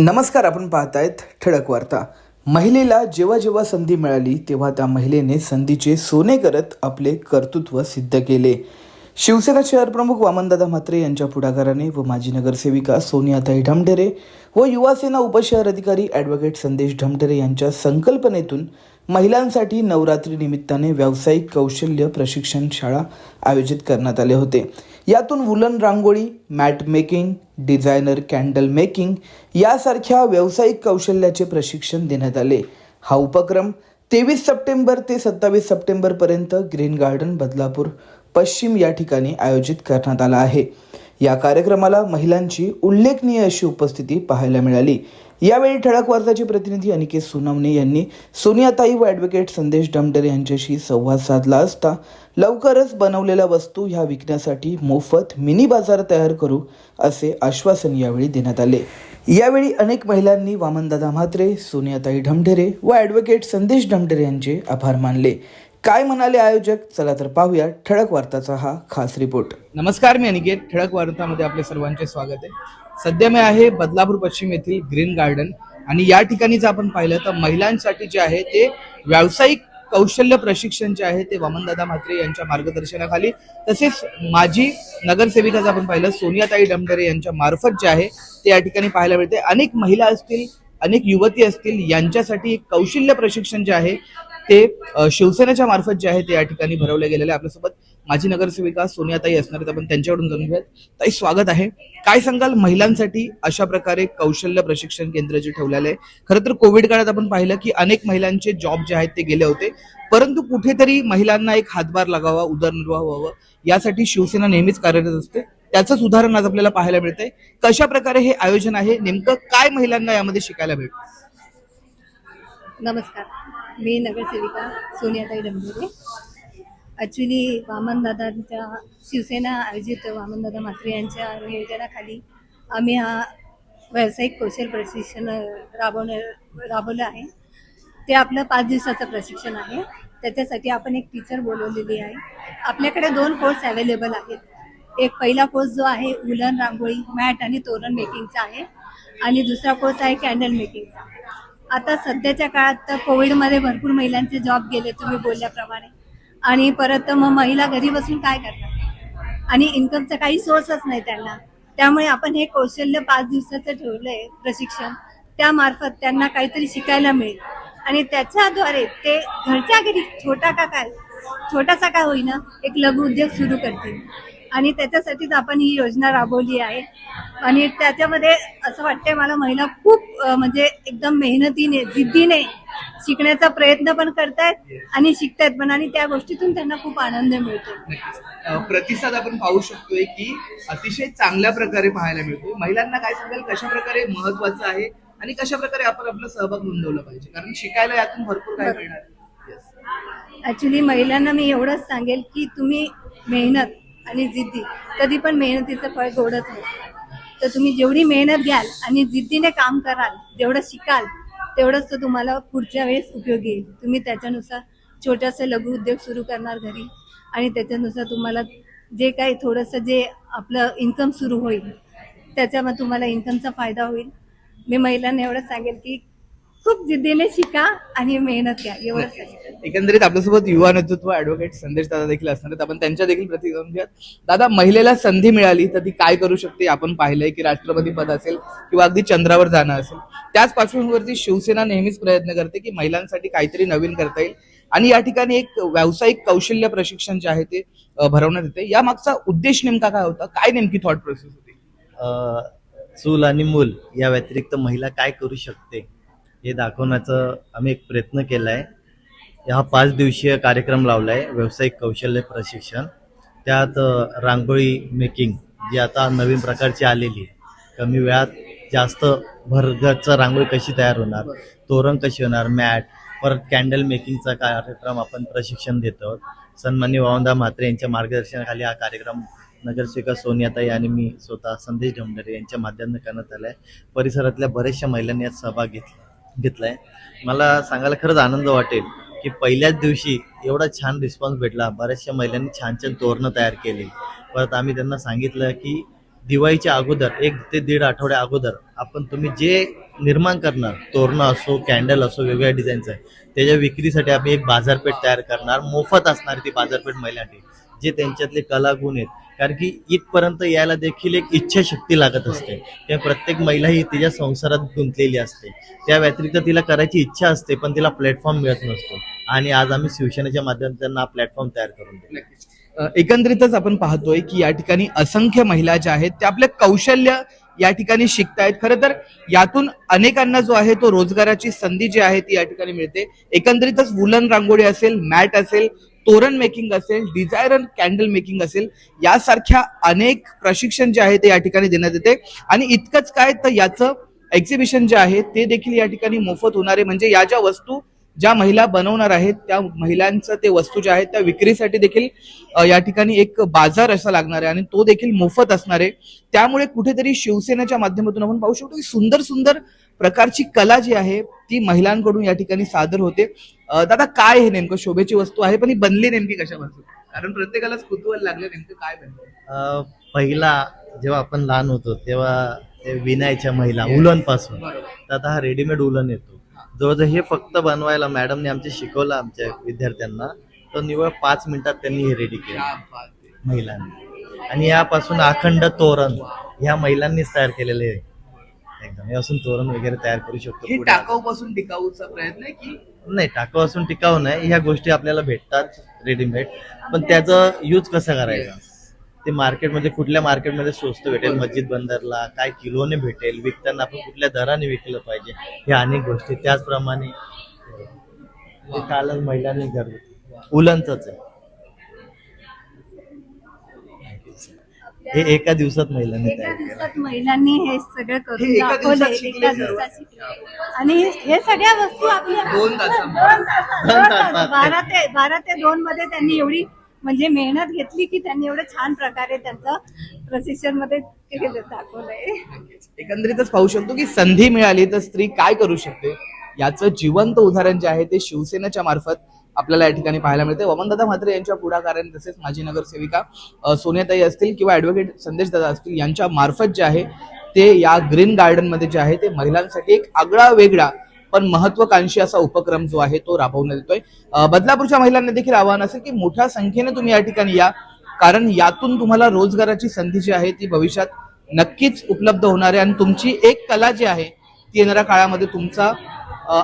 नमस्कार आपण पाहतायत ठळक वार्ता. महिलेला जेव्हा जेव्हा संधी मिळाली तेव्हा त्या महिलेने संधीचे सोने करत आपले कर्तृत्व सिद्ध केले. शिवसेना शहरप्रमुख वामनदादा म्हात्रे यांच्या पुढाकाराने व माजी नगरसेविका सोनियाताई ढमढेरे व युवासेना उपशहर अधिकारी ॲडव्होकेट संदेश ढमढेरे यांच्या संकल्पनेतून महिलांसाठी नवरात्री निमित्ताने व्यावसायिक कौशल्य प्रशिक्षण शाळा आयोजित करण्यात आले होते. यातून woollen rangoli mat making designer candle making यासारख्या व्यावसायिक कौशल्याचे प्रशिक्षण देण्यात आले. हा उपक्रम तेवीस सप्टेंबर ते सत्तावीस सप्टेंबरपर्यंत ग्रीन गार्डन बदलापूर पश्चिम या ठिकाणी आयोजित करण्यात आला आहे. या कार्यक्रमाला महिलांची उल्लेखनीय अशी उपस्थिती पाहायला मिळाली. यावेळी ठळक वार्ताचे प्रतिनिधी अनिकेत सोनवणे यांनी सोनियाताई व ॲडव्होकेट संदेश डमडरे यांच्याशी संवाद साधला असता लवकरच बनवलेल्या वस्तू ह्या विकण्यासाठी मोफत मिनी बाजार तयार करू असे आश्वासन यावेळी देण्यात आले. यावेळी अनेक महिलांनी वामनदादा म्हात्रे सोनियाताई ढमढेरे व ॲडव्होकेट संदेश ढमढेरे यांचे आभार मानले. काय म्हणाले आयोजक? चला तर पाहूया ठळक वार्ताचा हा खास रिपोर्ट. नमस्कार मी अनिकेत. ठळक वार्तामध्ये आपले सर्वांचे स्वागत आहे. सध्या मी आहे बदलापूर पश्चिम येथील ग्रीन गार्डन आणि या ठिकाणी जर आपण पाहिलं तर महिलांसाठी जे आहे ते व्यावसायिक कौशल्य प्रशिक्षण जे आहे ते वामनदादा म्हात्रे यांच्या मार्गदर्शनाखाली. तसेच माजी नगरसेविका जर आपण पाहिलं सोनियाताई डमडरे यांच्या मार्फत जे आहे ते या ठिकाणी पाहायला मिळते. अनेक महिला असतील अनेक युवती असतील यांच्यासाठी एक कौशल्य प्रशिक्षण जे आहे ते शिवसेनेच्या मार्फत जे आहे ते या ठिकाणी भरवले गेलेले आपल्यासोबत माजी नगरसेविका सोनियाताई असणार आहेत. आपण त्यांच्याकडून जाणून घेऊयात ताई स्वागत आहे. काय सांगाल महिलांसाठी अशा प्रकारे कौशल्य प्रशिक्षण केंद्र जे ठेवलेलं आहे? खरं तर कोविड काळात आपण पाहिलं की अनेक महिलांचे जॉब जे आहेत ते गेले होते. परंतु कुठेतरी महिलांना एक हातभार लागावा उदरनिर्वाह व्हावा यासाठी शिवसेना नेहमीच कार्यरत असते. त्याचंच उदाहरण आज आपल्याला पाहायला मिळतंय. कशा प्रकारे हे आयोजन आहे? नेमकं काय महिलांना यामध्ये शिकायला भेटतं? नमस्कार. मी नगरसेविका सोनियाताई डंबोरे ॲक्च्युली वामनदादांच्या शिवसेना आयोजित वामनदादा म्हात्रे यांच्या नियोजनाखाली आम्ही हा व्यावसायिक कौशल प्रशिक्षण राबवणं राबवलं आहे. ते आपलं पाच दिवसाचं प्रशिक्षण आहे. त्याच्यासाठी आपण एक टीचर बोलवलेली आहे. आपल्याकडे दोन कोर्स अवेलेबल आहेत. एक पहिला कोर्स जो आहे उलन रांगोळी मॅट आणि तोरण मेकिंगचा आहे. आणि दुसरा कोर्स आहे कॅन्डल मेकिंगचा आता सध्याच्या काळात तर कोविडमध्ये भरपूर महिलांचे जॉब गेले तुम्ही बोलल्याप्रमाणे. आणि परत मग महिला घरी बसून काय करणार आणि इन्कमचा काही सोर्सच नाही त्यांना. त्यामुळे आपण हे कौशल्य पाच दिवसाचं ठेवलंय प्रशिक्षण. त्यामार्फत त्यांना काहीतरी शिकायला मिळेल. आणि त्याच्याद्वारे ते घरच्या घरी छोटा का काय छोटासा का होईना एक लघु उद्योग सुरू करतील. आणि त्याच्यासाठीच आपण ही योजना राबवली आहे. आणि त्याच्यामध्ये असं वाटतंय मला महिला खूप म्हणजे एकदम मेहनतीने जिद्दीने शिकण्याचा प्रयत्न पण करतायत आणि शिकतायत पण. आणि त्या गोष्टीतून त्यांना खूप आनंद मिळतो प्रतिसाद आपण पाहू शकतोय की अतिशय चांगल्या प्रकारे पाहायला मिळतो. महिलांना काय सांगाल? कशा प्रकारे महत्वाचं आहे आणि कशा प्रकारे आपण आपला सहभाग नोंदवला पाहिजे? कारण शिकायला यातून भरपूर काय. मिळणार. Yes. ॲक्च्युली महिलांना मी एवढंच सांगेल की तुम्ही मेहनत आणि जिद्दी. कधी पण मेहनतीचं फळ गोडच नाही. तर तुम्ही जेवढी मेहनत घ्याल आणि जिद्दीने काम कराल जेवढं शिकाल तेवढंच तर तुम्हाला पुढच्या वेळेस उपयोगी येईल. तुम्ही त्याच्यानुसार छोटासा लघु उद्योग सुरू करणार घरी आणि त्याच्यानुसार तुम्हाला जे काही थोडंसं जे आपलं इन्कम सुरू होईल त्याच्यामध्ये तुम्हाला इन्कमचा फायदा होईल. मी महिलांना एवढंच सांगेल की खूप जिद्दीने शिका आणि मेहनत घ्या एवढंच सांगेल एकंदरीत आपल्यासोबत युवा नेतृत्व ऍडव्होकेट संदेश दादा देखील असणार आहेत. आपण त्यांच्या देखील प्रतिक्रिया घेऊयात. दादा महिलेला संधी मिळाली तर ती काय करू शकते? आपण पाहिलंय की राष्ट्रपती पद असेल किंवा अगदी चंद्रावर जाणं असेल. त्याच पार्श्वभूमीवरती शिवसेना नेहमीच प्रयत्न करते की महिलांसाठी काहीतरी नवीन करता येईल. आणि या ठिकाणी एक व्यावसायिक कौशल्य प्रशिक्षण जे आहे ते भरवण्यात येते. या मागचा उद्देश नेमका काय होता? काय नेमकी थॉट प्रोसेस होती? अ, चूल आणि मूल या व्यतिरिक्त महिला काय करू शकते? हे दाखवण्याचं आम्ही एक प्रयत्न केला आहे हा पाच दिवसीय कार्यक्रम लावला आहे व्यावसायिक कौशल्य प्रशिक्षण. त्यात रांगोळी मेकिंग जी आता नवीन प्रकारची आलेली आहे. कमी वेळात जास्त भरगतचं रांगोळी कशी तयार होणार तोरण कशी होणार मॅट परत कॅन्डल मेकिंगचा कार्यक्रम आपण प्रशिक्षण देतो आहोत. सन्मान्य वावंदा म्हात्रे यांच्या मार्गदर्शनाखाली हा कार्यक्रम नगरसेविका सोनियाताई आणि मी स्वतः संदेश ढमढरे यांच्या माध्यमातून करण्यात आला आहे परिसरातल्या बऱ्याचशा महिलांनी यात सहभाग घेतला. घेतलाय. मला सांगायला खरंच आनंद वाटेल की पहिल्याच दिवशी एवढा छान रिस्पॉन्स भेटला. बऱ्याचशा महिलांनी छान छान तोरणं तयार केली. परत आम्ही त्यांना सांगितलं की दिवाळीच्या अगोदर एक ते दीड आठवड्या अगोदर आपण तुम्ही जे निर्माण करणार तोरणं असो कॅन्डल असो वेगवेगळ्या डिझाईनचं आहे त्याच्या विक्रीसाठी आम्ही एक बाजारपेठ तयार करणार. मोफत असणार ती बाजारपेठ महिलांसाठी जे त्यांच्यातले कलागुण आहेत कारण की इथपर्यंत यायला देखील एक इच्छाशक्ती लागत असते. त्या प्रत्येक महिला ही तिच्या संसारात गुंतलेली असते. त्या व्यतिरिक्त तिला करायची इच्छा असते पण तिला प्लॅटफॉर्म मिळत नसतो. आणि आज आम्ही शिवसेनेच्या माध्यमातून त्यांना प्लॅटफॉर्म तयार करून दिला. एकंदरीतच आपण पाहतोय की या ठिकाणी असंख्य महिला ज्या आहेत त्या आपले कौशल्य या ठिकाणी शिकतायत. खरं तर यातून अनेकांना जो आहे तो रोजगाराची संधी जी आहे ती या ठिकाणी मिळते. एकंदरीतच वुलन रांगोळी असेल मॅट असेल तोरण मेकिंग असेल डिझायनर कॅन्डल मेकिंग असेल यासारख्या अनेक प्रशिक्षण जे आहे ते या ठिकाणी देण्यात येते. आणि इतकंच काय तर याचं एक्झिबिशन जे आहे ते देखील या ठिकाणी मोफत होणार आहे. म्हणजे या ज्या वस्तू ज्या महिला बनवणार आहेत त्या महिलांचं ते वस्तू ज्या आहेत त्या विक्रीसाठी देखील या ठिकाणी एक बाजार असा लागणार आहे आणि तो देखील मोफत असणार आहे. त्यामुळे कुठेतरी शिवसेनेच्या माध्यमातून आपण पाहू शकतो की सुंदर सुंदर प्रकारची कला जी आहे ती महिलांकडून या ठिकाणी सादर होते. दादा काय हे नेमकं? शोभेची वस्तू आहे पण ही बनली नेमकी कशापासून? कारण प्रत्येकालाच कुतूहल लागलं नेमकं काय बनलं? पहिला जेव्हा आपण लहान होतो तेव्हा ते विनायच्या महिला उलनपासून तर आता हा रेडीमेड उलन येतो. जवळजवळ हे फक्त बनवायला मॅडमने आमचे शिकवलं आमच्या विद्यार्थ्यांना तर निवळ पाच मिनिटात त्यांनी हे रेडी केलं. महिलांनी. आणि यापासून अखंड तोरण ह्या महिलांनीच तयार केलेले आहे. एकदम यापासून तोरण वगैरे तयार करू शकतो हे पुढे. टाकाऊ पासून टिकाऊचा प्रयत्न आहे की? नाही टाकाऊ असून टिकाऊ नाही. ह्या गोष्टी आपल्याला भेटतात रेडीमेड पण त्याचं यूज कसं करायचं? ते मार्केटमध्ये कुठल्या मार्केटमध्ये स्वस्त भेटेल? मस्जिद बंदरला काय किलोने भेटेल? विकताना आपण कुठल्या दराने विकलं पाहिजे? ह्या अनेक गोष्टी. त्याचप्रमाणे ते कालच महिलांनी घरगुती उलनच आहे. हे एका दिवसात महिलांनी एका दिवसात महिलांनी हे सगळं करून एका दिवसात शिकले एका सर्व. दिवसात शिकले. आणि हे सगळ्या वस्तू आपल्या दोन. तासात. बारा ते बारा ते दोन मध्ये त्यांनी एवढी म्हणजे मेहनत घेतली की त्यांनी एवढं छान प्रकारे त्यांचं प्रशिक्षणमध्ये दाखवलंय. एकंदरीतच पाहू शकतो की संधी मिळाली तर स्त्री काय करू शकते? याचं जिवंत उदाहरण जे आहे ते शिवसेनेच्या मार्फत आपल्याला या ठिकाणी पाहायला मिळते वमनदादा म्हात्रे यांच्या पुढाकाराने तसेच माजी नगरसेविका अ, सोनियाताई असतील किंवा ऍडव्होकेट संदेश दादा असतील यांच्या मार्फत जे आहे ते या ग्रीन गार्डनमध्ये जे आहे ते महिलांसाठी एक आगळा वेगळा पण महत्वाकांक्षी असा उपक्रम जो आहे तो राबवण्यात येतोय. बदलापूरच्या महिलांना देखील आवाहन असेल की मोठ्या संख्येने तुम्ही या ठिकाणी या कारण यातून तुम्हाला रोजगाराची संधी जी आहे ती भविष्यात नक्कीच उपलब्ध होणार आहे. आणि तुमची एक कला जी आहे ती येणाऱ्या काळामध्ये तुमचा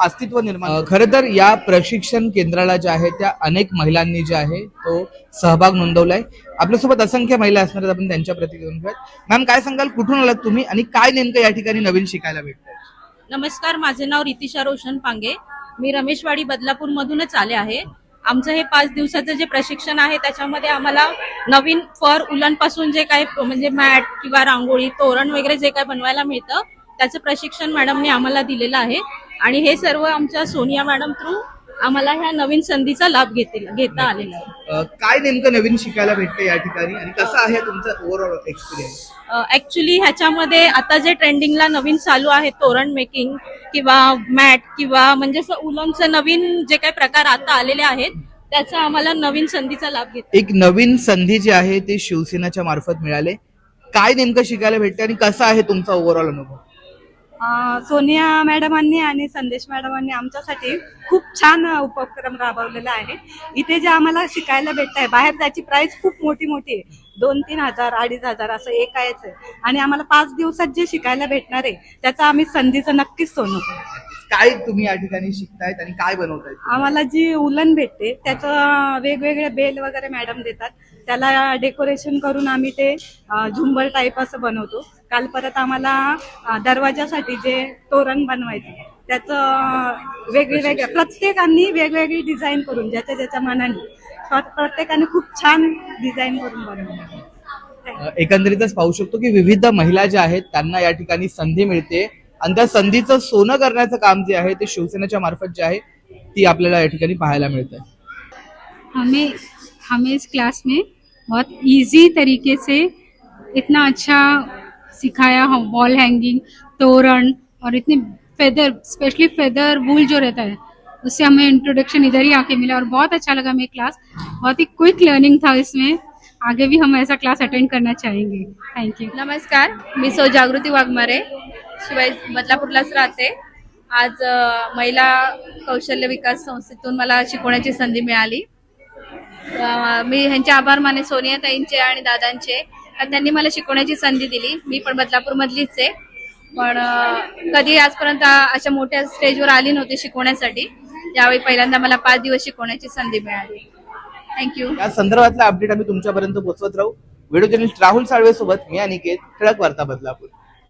अस्तित्व निर्माण खर तर या प्रशिक्षण केंद्राला ज्या आहे त्या अनेक महिलांनी जे आहे तो सहभाग नोंदवलाय. आपल्यासोबत असंख्य महिला असणार आहेत आपण त्यांच्या प्रतिक्रिया मॅम काय सांगाल? कुठून आलात तुम्ही? आणि काय नेमकं या ठिकाणी नवीन शिकायला भेटतं नमस्कार माझे नाव रितिशा रोशन पांगे. मी रमेशवाडी बदलापूर मधूनच आले आहे. आमचं हे पाच दिवसाचं जे प्रशिक्षण आहे त्याच्यामध्ये आम्हाला नवीन फर उलनपासून जे काही म्हणजे मॅट किंवा रांगोळी तोरण वगैरे जे काही बनवायला मिळतं त्याचं प्रशिक्षण मॅडमने आम्हाला दिलेलं आहे. आणि हे सर्व आमच्या सोनिया मॅडम थ्रू आम्हाला ह्या नवीन संधीचा लाभ घेते घेता आलेला आहे. अ, काय नेमकं नवीन शिकायला भेटतं या ठिकाणी? आणि कसा आहे तुमचा ओव्हरऑल एक्सपिरियन्स ऍक्च्युली ह्याच्यामध्ये आता जे ट्रेंडिंगला नवीन चालू आहे तोरण मेकिंग किंवा मॅट किंवा म्हणजे असं उलनचं नवीन जे काही प्रकार आता आलेले आहेत त्याचा आम्हाला नवीन संधीचा लाभ घेतो एक नवीन संधी जी आहे ती शिवसेनेच्या मार्फत मिळाले. काय नेमकं शिकायला भेटतं आणि कसा आहे तुमचा ओव्हरऑल अनुभव? सोनिया मॅडमांनी आणि संदेश मॅडमांनी आमच्यासाठी खूप छान उपक्रम राबवलेला आहे. इथे जे आम्हाला शिकायला भेटत आहे बाहेर त्याची प्राइस खूप मोठी मोठी आहे. दोन तीन हजार अडीच हजार असं एक आहेच आहे. आणि आम्हाला पाच दिवसात जे शिकायला भेटणार आहे त्याचा आम्ही संधीचं नक्कीच सोनं करू. काय तुम्ही या ठिकाणी शिकतायत आणि काय बनवतायत? आम्हाला जी उलन भेटते त्याचं वेगवेगळे बेल वगैरे मॅडम देतात. त्याला डेकोरेशन करून आम्ही ते झुंबर टाईप असं बनवतो. काल परत आम्हाला दरवाजासाठी जे तोरण बनवायचं त्याचं वेगवेगळ्या प्रत्येकाने वेगवेगळी डिझाईन करून ज्याच्या ज्याच्या मनाने. प्र- प्रत्येकाने खूप छान डिझाईन करून बनवलं. एकंदरीतच पाहू शकतो की विविध महिला ज्या आहेत त्यांना या ठिकाणी संधी मिळते. आणि त्या संधीचं सोनं करण्याचं काम जे आहे ते शिवसेनेच्या मार्फत जे आहे ती आपल्याला या ठिकाणी पाहायला मिळतं हमें हमें इस क्लास में बहुत इजी तरीके से इतना अच्छा सिखाया वॉल हैंगिंग तोरण और इतने फेदर स्पेशली फेदर वूल जो रहता है उससे हमें इंट्रोडक्शन इधर ही आके मिला और बहुत अच्छा लगा हमें क्लास बहुत ही क्विक लर्निंग था इसमें। आगे भी हम ऐसा क्लास अटेंड करना चाहेंगे। थैंक यू नमस्कार मी सौ जागृती वाघमारे। शिवाय बदलापूरलाच राहते. आज महिला कौशल्य विकास संस्थेतून मला शिकवण्याची संधी मिळाली. मी ह्यांचे आभार माने सोनिया ताईंचे आणि दादांचे. त्यांनी मला शिकवण्याची संधी दिली. मी पण बदलापूरमधलीच आहे. पण कधी आजपर्यंत अशा मोठ्या स्टेजवर आली नव्हती शिकवण्यासाठी. यावेळी पहिल्यांदा मला पाच दिवस शिकवण्याची संधी मिळाली. थँक्यू या संदर्भातला अपडेट आम्ही तुमच्यापर्यंत पोहोचवत राहू. व्हिडिओ जर्नलिस्ट राहुल साळवे सोबत मी अनिकेत ठळक वार्ता बदलापूर.